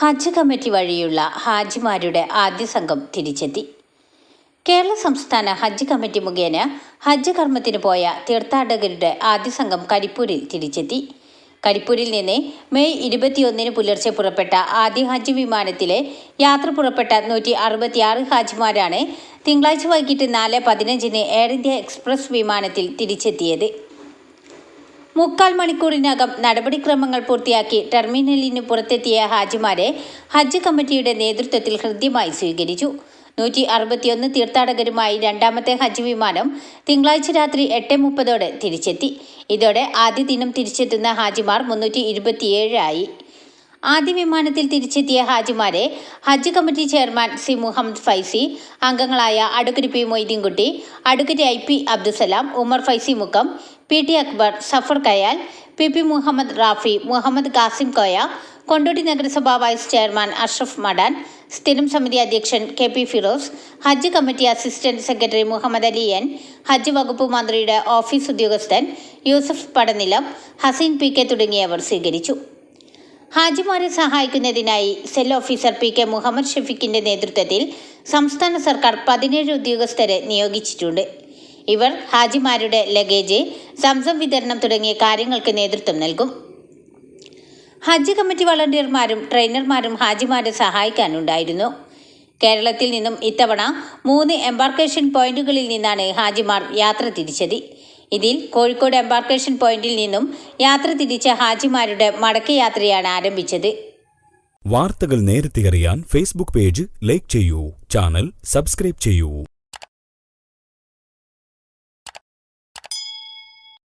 ഹജ്ജ് committee വഴിയുള്ള ഹാജിമാരുടെ ആദ്യ സംഘം തിരിച്ചെത്തി. കേരള സംസ്ഥാന ഹജ്ജ് കമ്മിറ്റി മുഖേന ഹജ്ജ് കർമ്മത്തിന് പോയ തീർത്ഥാടകരുടെ ആദ്യ സംഘം കരിപ്പൂരിൽ തിരിച്ചെത്തി. കരിപ്പൂരിൽ നിന്ന് മെയ് ഇരുപത്തിയൊന്നിന് പുലർച്ചെ പുറപ്പെട്ട ആദ്യ ഹജ്ജ് വിമാനത്തിലെ യാത്ര പുറപ്പെട്ട നൂറ്റി അറുപത്തിയാറ് ഹാജിമാരാണ് തിങ്കളാഴ്ച വൈകിട്ട് നാല് പതിനഞ്ചിന് എയർ ഇന്ത്യ എക്സ്പ്രസ് വിമാനത്തിൽ തിരിച്ചെത്തിയത്. മുക്കാൽ മണിക്കൂറിനകം നടപടിക്രമങ്ങൾ പൂർത്തിയാക്കി ടെർമിനലിന് പുറത്തെത്തിയ ഹാജിമാരെ ഹജ്ജ് കമ്മിറ്റിയുടെ നേതൃത്വത്തിൽ ഹൃദ്യമായി സ്വീകരിച്ചു. നൂറ്റി അറുപത്തിയൊന്ന് തീർത്ഥാടകരുമായി രണ്ടാമത്തെ ഹജ്ജ് വിമാനം തിങ്കളാഴ്ച രാത്രി എട്ട് മുപ്പതോടെ തിരിച്ചെത്തി. ഇതോടെ ആദ്യ ദിനം തിരിച്ചെത്തുന്ന ഹാജിമാർ മുന്നൂറ്റി ഇരുപത്തിയേഴായി. ആദ്യ വിമാനത്തിൽ തിരിച്ചെത്തിയ ഹാജിമാരെ ഹജ്ജ് committee chairman C Muhammad Faizi അംഗങ്ങളായ അടുക്കുരി P Moideenkutty അടുക്കരി I P Abdussalam Umar Faizi Mukkam P T Akbar Safar Kayal P P Muhammad Rafi Muhammad Kasim Koya Kondotty നഗരസഭാ വൈസ് ചെയർമാൻ അഷ്റഫ് മഡാൻ സ്ഥിരം സമിതി അധ്യക്ഷൻ കെ പി ഫിറോസ് ഹജ്ജ് committee assistant secretary Muhammad Ali N ഹജ്ജ് വകുപ്പ് മന്ത്രിയുടെ office ഉദ്യോഗസ്ഥൻ Yusuf Padanilam Haseen P K തുടങ്ങിയവർ സ്വീകരിച്ചു. ഹാജിമാരെ സഹായിക്കുന്നതിനായി cell officer P K Muhammad ഷഫീഖിന്റെ നേതൃത്വത്തിൽ സംസ്ഥാന സർക്കാർ പതിനേഴ് ഉദ്യോഗസ്ഥരെ നിയോഗിച്ചിട്ടുണ്ട്. ഇവർ ഹാജിമാരുടെ ലഗേജ് സംസം വിതരണം തുടങ്ങിയ കാര്യങ്ങൾക്ക് നേതൃത്വം നൽകും. ഹജ്ജ് കമ്മിറ്റി വളണ്ടിയർമാരും ട്രെയിനർമാരും ഹാജിമാരെ സഹായിക്കാനുണ്ടായിരുന്നു. കേരളത്തിൽ നിന്നും ഇത്തവണ മൂന്ന് എംബാർക്കേഷൻ പോയിന്റുകളിൽ നിന്നാണ് ഹാജിമാർ യാത്ര തിരിച്ചത്. ഇതിൽ കോഴിക്കോട് എംബാർക്കേഷൻ പോയിന്റിൽ നിന്നും യാത്ര തിരിച്ച ഹാജിമാരുടെ മടക്കയാത്രയാണ് ആരംഭിച്ചത്. വാർത്തകൾ നേരത്തെ അറിയാൻ ഫേസ്ബുക്ക് പേജ് ലൈക്ക് ചെയ്യൂ ചാനൽ സബ്സ്ക്രൈബ് ചെയ്യൂ.